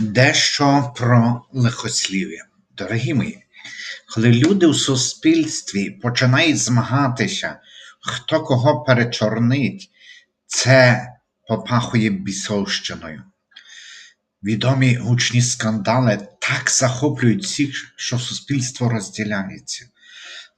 Дещо про лихослів'я. Дорогі мої, коли люди в суспільстві починають змагатися, хто кого перечорнить, це попахує бісовщиною. Відомі гучні скандали так захоплюють всіх, що суспільство розділяється.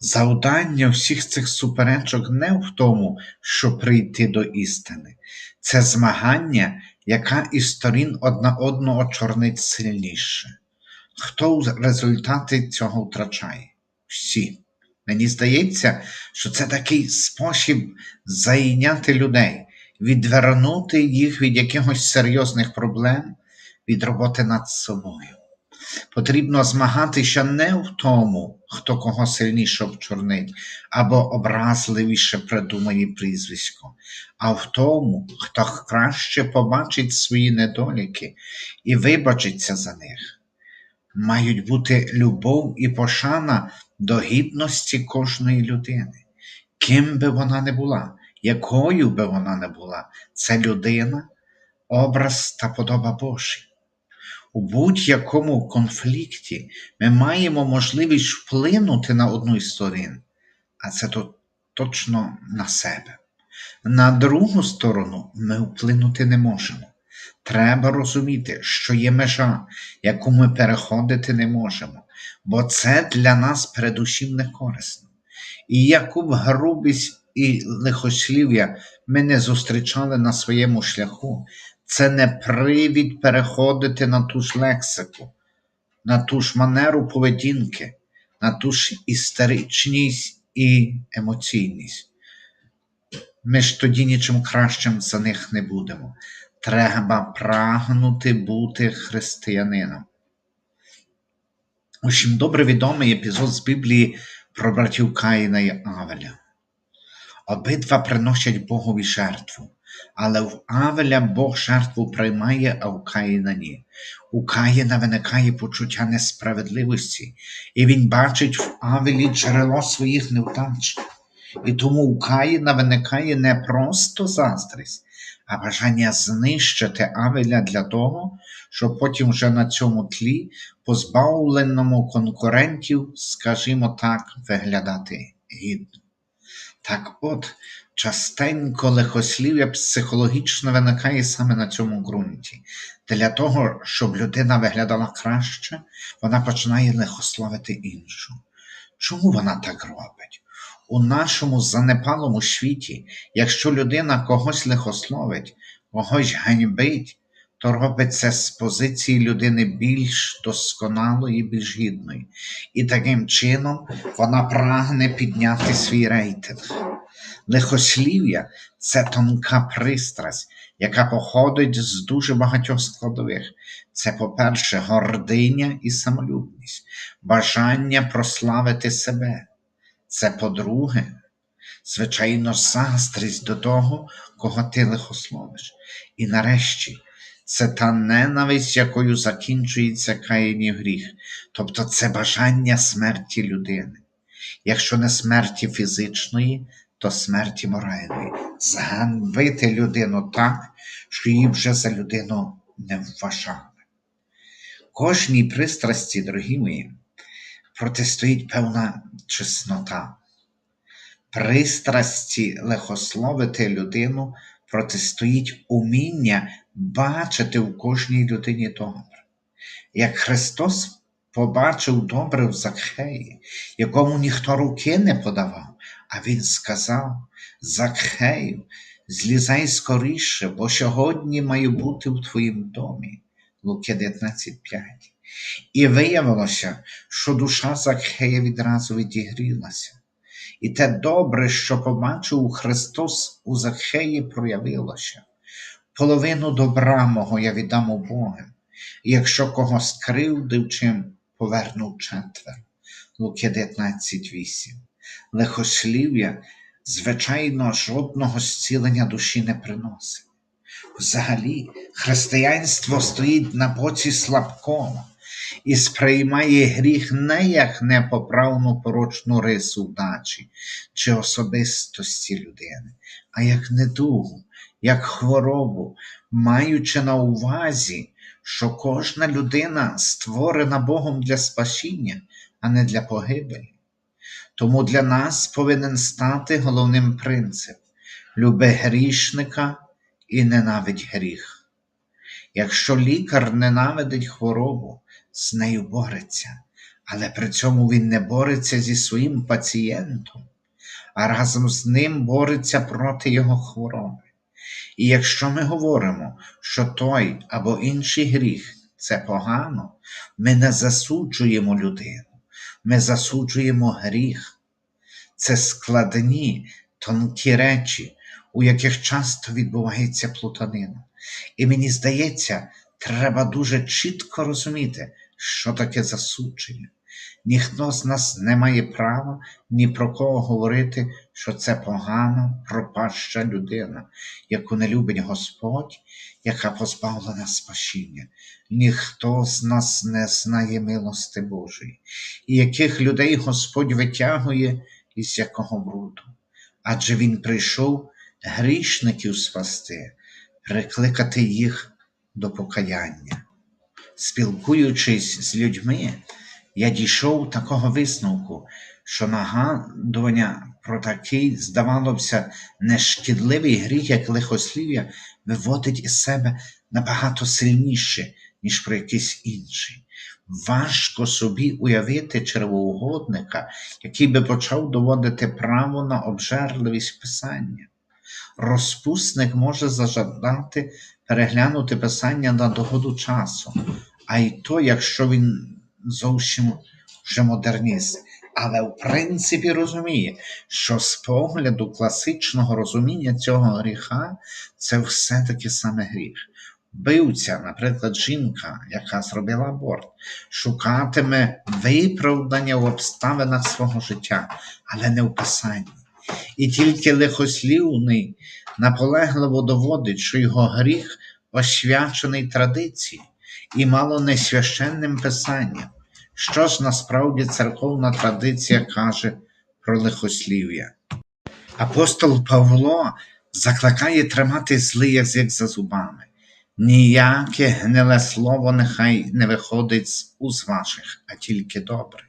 Завдання всіх цих суперечок не в тому, щоб прийти до істини. Це змагання, яка із сторін одна одного чорнить сильніше. Хто в результаті цього втрачає? Всі. Мені здається, що це такий спосіб зайняти людей, відвернути їх від якихось серйозних проблем, від роботи над собою. Потрібно змагатися не в тому, хто кого сильніше обчорнить або образливіше придумає прізвисько, а в тому, хто краще побачить свої недоліки і вибачиться за них. Мають бути любов і пошана до гідності кожної людини. Ким би вона не була, якою би вона не була, це людина, образ та подоба Божий. У будь-якому конфлікті ми маємо можливість вплинути на одну із сторін, а це то точно на себе. На другу сторону ми вплинути не можемо. Треба розуміти, що є межа, яку ми переходити не можемо, бо це для нас передусім не корисно. І яку б грубість і лихослів'я ми не зустрічали на своєму шляху, це не привід переходити на ту ж лексику, на ту ж манеру поведінки, на ту ж істеричність і емоційність. Ми ж тоді нічим кращим за них не будемо. Треба прагнути бути християнином. Усім добре відомий епізод з Біблії про братів Каїна і Авеля. Обидва приносять Богові жертву, але в Авеля Бог жертву приймає, а у Каїна ні. У Каїна виникає почуття несправедливості, і він бачить в Авелі джерело своїх невдач. І тому у Каїна виникає не просто заздрість, а бажання знищити Авеля для того, щоб потім вже на цьому тлі, позбавленому конкурентів, скажімо так, виглядати гідно. Так от, частенько лихослів'я психологічно виникає саме на цьому ґрунті. Для того, щоб людина виглядала краще, вона починає лихословити іншу. Чому вона так робить? У нашому занепалому світі, якщо людина когось лихословить, когось ганьбить, то робить це з позиції людини більш досконалої, більш гідної. І таким чином вона прагне підняти свій рейтинг. Лихослів'я це тонка пристрасть, яка походить з дуже багатьох складових. Це, по-перше, гординя і самолюбність, бажання прославити себе. Це, по-друге, звичайно, заздрість до того, кого ти лихословиш. І нарешті, це та ненависть, якою закінчується каїнів гріх, тобто це бажання смерті людини. Якщо не смерті фізичної, то смерті моральної. Зганбити людину так, що її вже за людину не вважали. Кожній пристрасті, дорогі мої, протистоїть певна чеснота. Пристрасті лихословити людину протистоїть уміння бачити в кожній людині добре. Як Христос побачив добре в Закхеї, якому ніхто руки не подавав, а Він сказав: Закхею, злізай скоріше, бо сьогодні маю бути в твоїм домі. Луки 19.5. І виявилося, що душа Закхея відразу відігрілася. І те добре, що побачив Христос у Закхеї, проявилося. Половину добра мого я віддам у Бога, якщо кого скривдив чим, поверну четвер. Луки 19.8. Лихослів'я, звичайно, жодного зцілення душі не приносить. Взагалі, християнство стоїть на боці слабкого і сприймає гріх не як непоправну порочну рису вдачі чи особистості людини, а як недугу, як хворобу, маючи на увазі, що кожна людина створена Богом для спасіння, а не для погибелі. Тому для нас повинен стати головним принцип люби грішника і ненавидь гріх. Якщо лікар ненавидить хворобу, з нею бореться, але при цьому він не бореться зі своїм пацієнтом, а разом з ним бореться проти його хвороби. І якщо ми говоримо, що той або інший гріх це погано, ми не засуджуємо людину, ми засуджуємо гріх. Це складні, тонкі речі, у яких часто відбувається плутанина. І мені здається, треба дуже чітко розуміти, що таке засудження. Ніхто з нас не має права ні про кого говорити, що це погана, пропаща людина, яку не любить Господь, яка позбавлена спасіння. Ніхто з нас не знає милости Божої, і яких людей Господь витягує із якого бруду. Адже Він прийшов грішників спасти, прикликати їх до покаяння. Спілкуючись з людьми, я дійшов такого висновку, що нагадування про такий, здавалося, нешкідливий гріх, як лихослів'я, виводить із себе набагато сильніше, ніж про якийсь інший. Важко собі уявити червоугодника, який би почав доводити право на обжерливість писання. Розпусник може зажадати переглянути писання на догоду часу, а й то, якщо він зовсім вже модерніст, але в принципі розуміє, що з погляду класичного розуміння цього гріха це все-таки саме гріх. Вбивця, наприклад, жінка, яка зробила аборт, шукатиме виправдання в обставинах свого життя, але не в писанні. І тільки лихослівний наполегливо доводить, що його гріх освячений традицією і мало не священним писанням. Що ж насправді церковна традиція каже про лихослів'я? Апостол Павло закликає тримати злий язик за зубами. Ніяке гниле слово нехай не виходить з уз ваших, а тільки добре.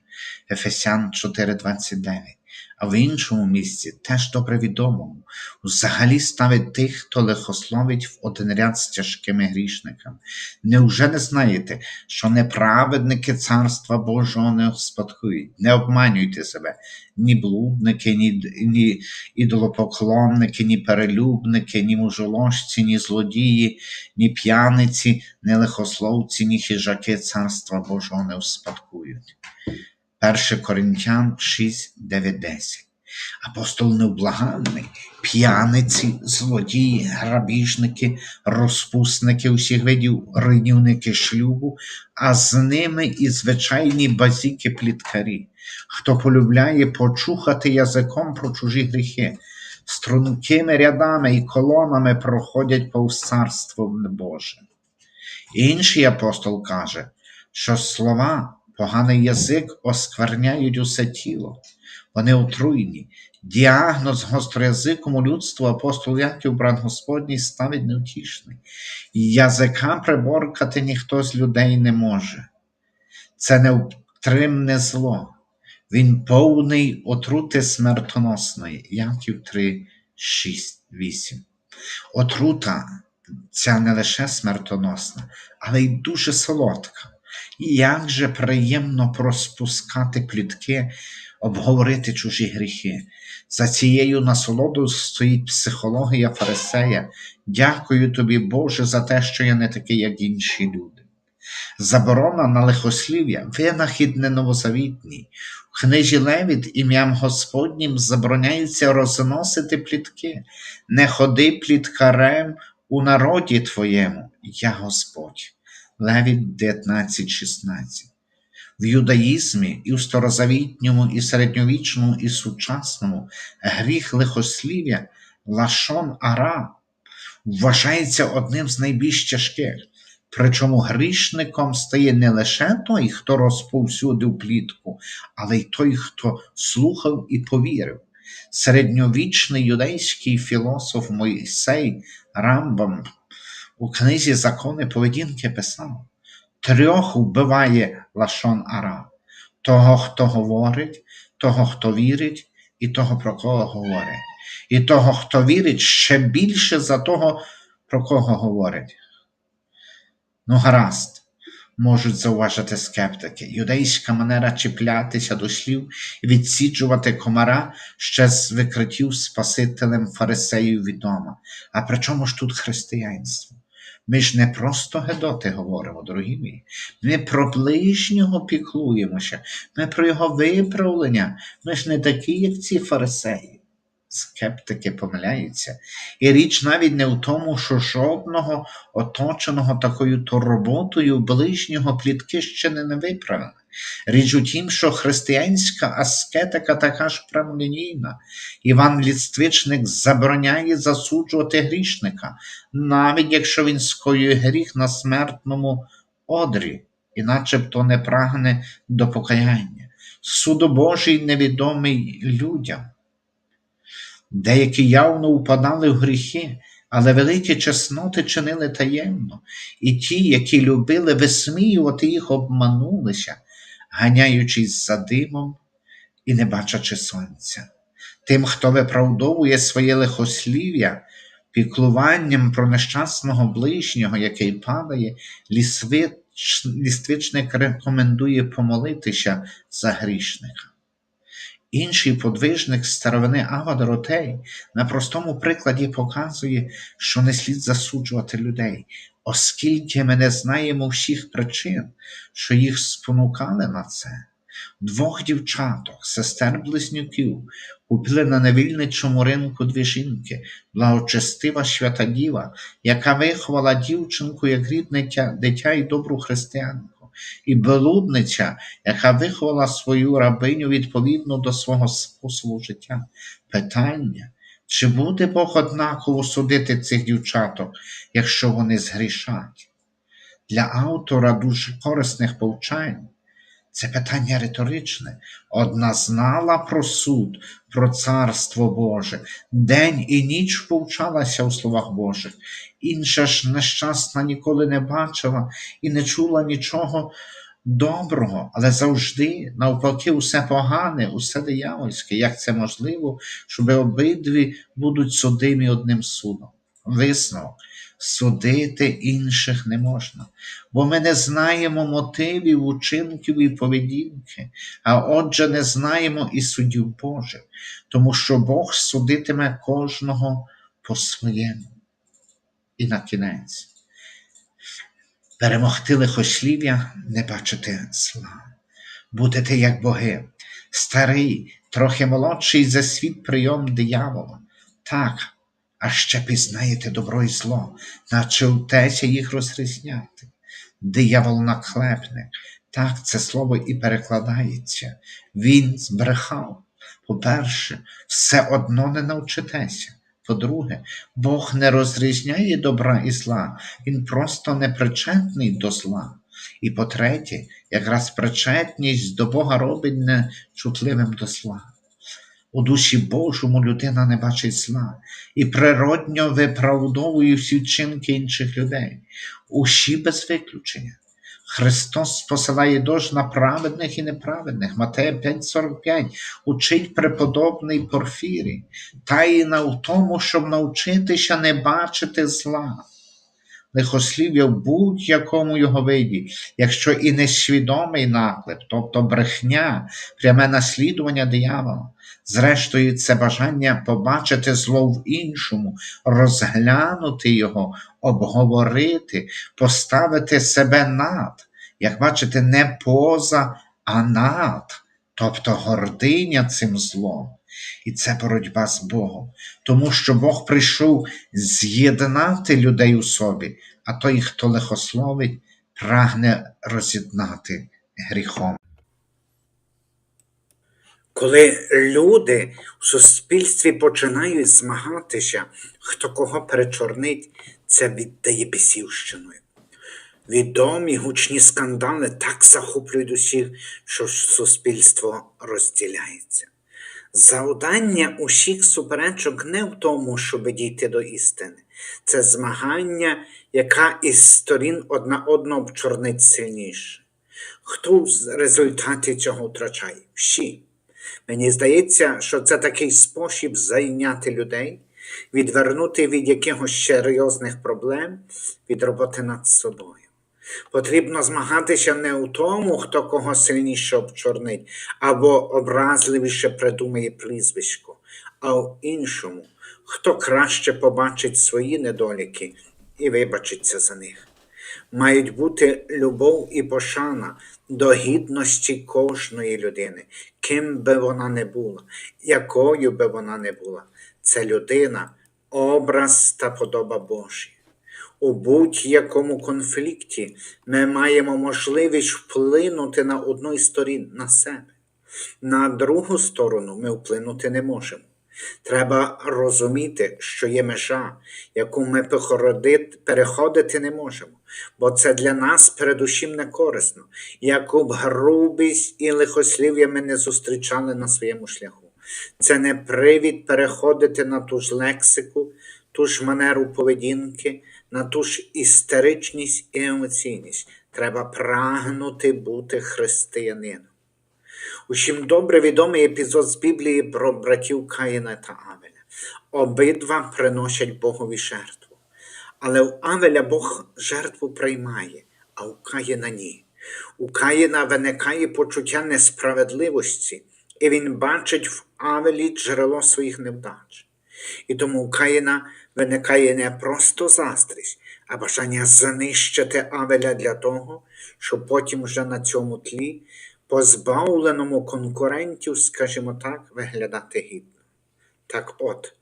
Ефесян 4:29. А в іншому місці теж добре відомому, взагалі ставить тих, хто лихословить в один ряд з тяжкими грішниками. Невже не знаєте, що неправедники Царства Божого не успадкують? Не обманюйте себе, ні блудники, ні, ні ідолопоклонники, ні перелюбники, ні мужоложці, ні злодії, ні п'яниці, ні лихословці, ні хижаки Царства Божого не успадкують. 1 Коринтян 6, 9, 10. Апостол невблаганний, п'яниці, злодії, грабіжники, розпусники усіх видів руйнівники шлюбу, а з ними і звичайні базіки пліткарі, хто полюбляє почухати язиком про чужі гріхи, стрункими рядами і колонами проходять повз царство Боже. Інший апостол каже, що слова Поганий язик оскверняють усе тіло, вони отруйні. Діагноз гостроязикому людству апостол Яків, брат Господній, ставить невтішний. Язика приборкати ніхто з людей не може. Це невтримне зло. Він повний отрути смертоносної. Яків 3, 6, 8. Отрута ця не лише смертоносна, але й дуже солодка. Як же приємно проспускати плітки, обговорити чужі гріхи. За цією насолодою стоїть психологія Фарисея. Дякую тобі, Боже, за те, що я не такий, як інші люди. Заборона на лихослів'я винахід новозавітній. В книжі Левіт ім'ям Господнім забороняється розносити плітки. Не ходи пліткарем у народі твоєму, я Господь. Левіт 19.16. В юдаїзмі і в старозавітньому, і середньовічному, і сучасному гріх лихослів'я лашон ара вважається одним з найбільш тяжких. Причому грішником стає не лише той, хто розповсюдив плітку, але й той, хто слухав і повірив. Середньовічний юдейський філософ Мойсей Рамбам у книзі Закони поведінки писав: трьох вбиває лашон ара того, хто говорить, того, хто вірить, і того, про кого говорить. І того, хто вірить, ще більше за того, про кого говорить. Ну, гаразд, можуть зауважити скептики. Юдейська манера чіплятися до слів і відсіджувати комара ще з викриттів Спасителем фарисеїв відома. А при чому ж тут християнство? Ми ж не просто Гедоти говоримо, дорогі мої. Ми про ближнього піклуємося, ми про його виправлення. Ми ж не такі, як ці фарисеї. Скептики помиляються. І річ навіть не в тому, що жодного оточеного такою турботою ближнього плітки ще не виправили. Річ у тім, що християнська аскетика така ж прямолінійна. Іван Ліствичник забороняє засуджувати грішника, навіть якщо він скоює гріх на смертному одрі, і начебто не прагне до покаяння. Судо Божий невідомий людям. Деякі явно упадали в гріхи, але великі чесноти чинили таємно, і ті, які любили висміювати їх, обманулися, ганяючись за димом і не бачачи сонця. Тим, хто виправдовує своє лихослів'я, піклуванням про нещасного ближнього, який падає, лісвич, ліствичник рекомендує помолитися за грішника. Інший подвижник старовини Ава Доротей на простому прикладі показує, що не слід засуджувати людей, оскільки ми не знаємо всіх причин, що їх спонукали на це. Двох дівчаток, сестер близнюків, купили на невільничому ринку дві жінки, благочестива свята діва, яка виховала дівчинку як рідне дитя і добру християнку і блудниця, яка виховала свою рабиню відповідно до свого способу життя. Питання, чи буде Бог однаково судити цих дівчаток, якщо вони згрішать? Для автора дуже корисних повчань це питання риторичне. Одна знала про суд, про царство Боже, день і ніч повчалася у словах Божих, інша ж нещасна ніколи не бачила і не чула нічого доброго, але завжди, навпаки, усе погане, усе диявольське. Як це можливо, щоб обидві будуть судимі одним судом? Висновок. Судити інших не можна, бо ми не знаємо мотивів, учинків і поведінки, а отже, не знаємо і судів Божих, тому що Бог судитиме кожного по своєму. І на кінець перемогти лихослів'я, не бачити зла, будете як боги, старий, трохи молодший за світ прийом диявола. Так, а ще пізнаєте добро і зло, наче втеся їх розрізняти. Диявол наклепник, так це слово і перекладається. Він збрехав. По-перше, все одно не навчитеся. По-друге, Бог не розрізняє добра і зла, Він просто непричетний до зла. І по-третє, якраз причетність до Бога робить нечутливим до зла. У душі Божому людина не бачить зла і природньо виправдовує всі вчинки інших людей, усі без виключення. Христос посилає дощ на праведних і неправедних. Матея 5,45 учить преподобний Порфірій, таїна в тому, щоб навчитися не бачити зла лихослів'я в будь-якому його виді, якщо і несвідомий наклеп, тобто брехня, пряме наслідування диявола. Зрештою, це бажання побачити зло в іншому, розглянути його, обговорити, поставити себе над, як бачите, не поза, а над, тобто гординя цим злом. І це боротьба з Богом, тому що Бог прийшов з'єднати людей у собі, а той, хто лихословить, прагне роз'єднати гріхом. Коли люди в суспільстві починають змагатися, хто кого перечорнить, це віддає бесівщиною. Відомі гучні скандали так захоплюють усіх, що суспільство розділяється. Завдання усіх суперечок не в тому, щоб дійти до істини, це змагання, яка із сторін одна одного чорнить сильніше. Хто в результаті цього втрачає? Всі. Мені здається, що це такий спосіб зайняти людей, відвернути від якихось серйозних проблем, від роботи над собою. Потрібно змагатися не у тому, хто кого сильніше обчорнить або образливіше придумає прізвисько, а в іншому, хто краще побачить свої недоліки і вибачиться за них. Мають бути любов і пошана до гідності кожної людини, ким би вона не була, якою би вона не була. Це людина, образ та подоба Божі. У будь-якому конфлікті ми маємо можливість вплинути на одну із сторін на себе. На другу сторону ми вплинути не можемо. Треба розуміти, що є межа, яку ми переходити не можемо, бо це для нас передусім не корисно, яку б грубість і лихослів'я ми не зустрічали на своєму шляху. Це не привід переходити на ту ж лексику, ту ж манеру поведінки, на ту ж істеричність і емоційність. Треба прагнути бути християнином. Усім добре відомий епізод з Біблії про братів Каїна та Авеля. Обидва приносять Богові жертву. Але у Авеля Бог жертву приймає, а у Каїна ні. У Каїна виникає почуття несправедливості, і він бачить в Авелі джерело своїх невдач. І тому Каїна виникає не просто заздрість, а бажання знищити Авеля для того, щоб потім вже на цьому тлі, позбавленому конкурентів, скажімо так, виглядати гідно. Так от,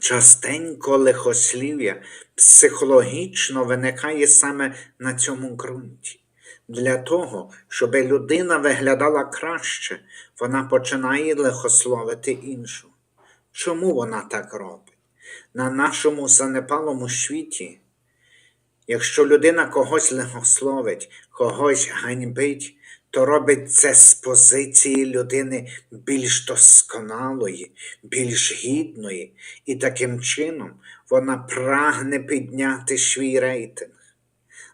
частенько лихослів'я психологічно виникає саме на цьому ґрунті. Для того, щоб людина виглядала краще, вона починає лихословити іншу. Чому вона так робить? На нашому занепалому світі, якщо людина когось лихословить, когось ганьбить, то робить це з позиції людини більш досконалої, більш гідної, і таким чином вона прагне підняти свій рейтинг.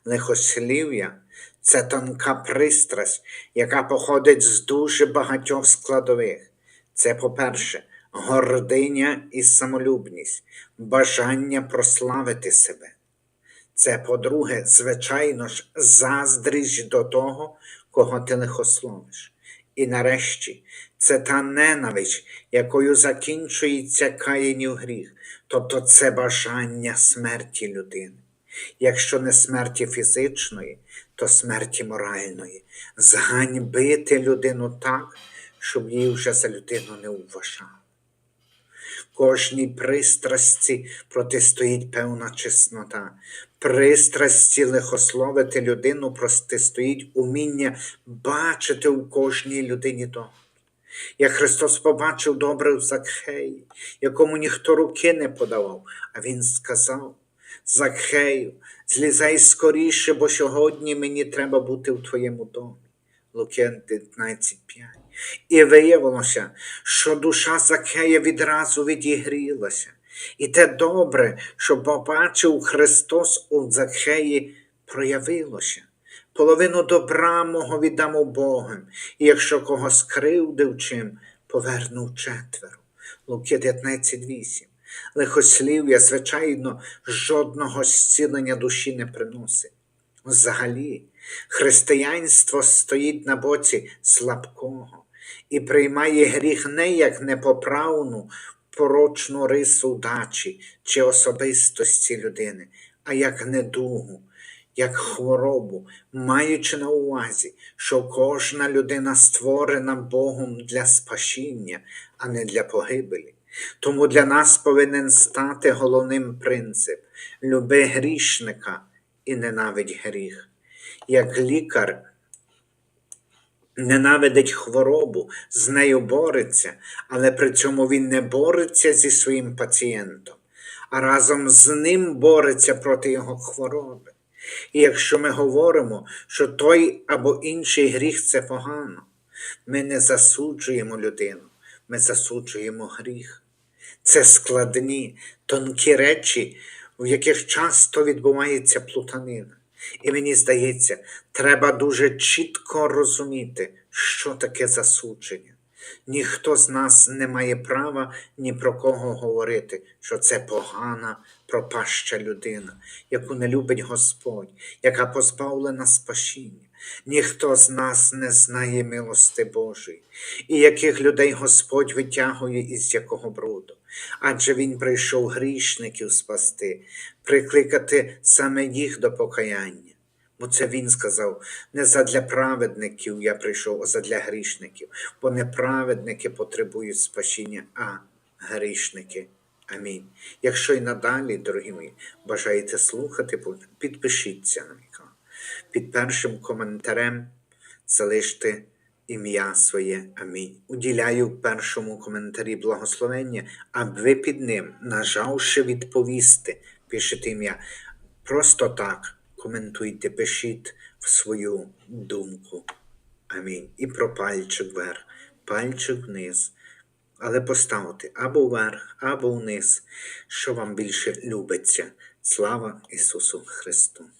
Лихослів'я це тонка пристрасть, яка походить з дуже багатьох складових. Це, по-перше, гординя і самолюбність, бажання прославити себе. Це, по-друге, звичайно ж, заздрість до того, кого ти лихословиш. І нарешті, це та ненависть, якою закінчується каїнів гріх, тобто це бажання смерті людини. Якщо не смерті фізичної, то смерті моральної, зганьбити людину так, щоб її вже за людину не вважали. Кожній пристрасті протистоїть певна чеснота. Пристрасті лихословити людину протистоїть уміння бачити у кожній людині добре. Як Христос побачив добре в Закхеї, якому ніхто руки не подавав, а Він сказав: Закхею, злізай скоріше, бо сьогодні мені треба бути в твоєму домі. Луки 19.5. І виявилося, що душа Закея відразу відігрілася. І те добре, що побачив Христос у Закеї, проявилося. Половину добра мого віддам Богом, і якщо кого скривдив чим, повернув четверо. Луки 19.8. Лихослів'я, звичайно, жодного зцілення душі не приносить. Взагалі, християнство стоїть на боці слабкого і приймає гріх не як непоправну порочну рису дачі чи особистості людини, а як недугу, як хворобу, маючи на увазі, що кожна людина створена Богом для спасіння, а не для погибелі. Тому для нас повинен стати головним принцип люби грішника і ненавидь гріх. Як лікар ненавидить хворобу, з нею бореться, але при цьому він не бореться зі своїм пацієнтом, а разом з ним бореться проти його хвороби. І якщо ми говоримо, що той або інший гріх це погано, ми не засуджуємо людину, ми засуджуємо гріх. Це складні, тонкі речі в яких часто відбувається плутанина. І мені здається, треба дуже чітко розуміти, що таке засудження. Ніхто з нас не має права ні про кого говорити, що це погана, пропаща людина, яку не любить Господь, яка позбавлена спасіння. Ніхто з нас не знає милости Божої, і яких людей Господь витягує із якого бруду. Адже Він прийшов грішників спасти, прикликати саме їх до покаяння. Бо це він сказав: не задля праведників я прийшов, а задля грішників, бо не праведники потребують спасіння, а грішники. Амінь. Якщо й надалі, дорогі мої, бажаєте слухати, підпишіться на канал. Під першим коментарем залиште ім'я своє. Амінь. Уділяю першому коментарі благословення, а ви під ним, нажавши відповісти, пишете ім'я. Просто так коментуйте, пишіть в свою думку. Амінь. І про пальчик вверх, пальчик вниз. Але поставте або вверх, або вниз, що вам більше любиться. Слава Ісусу Христу!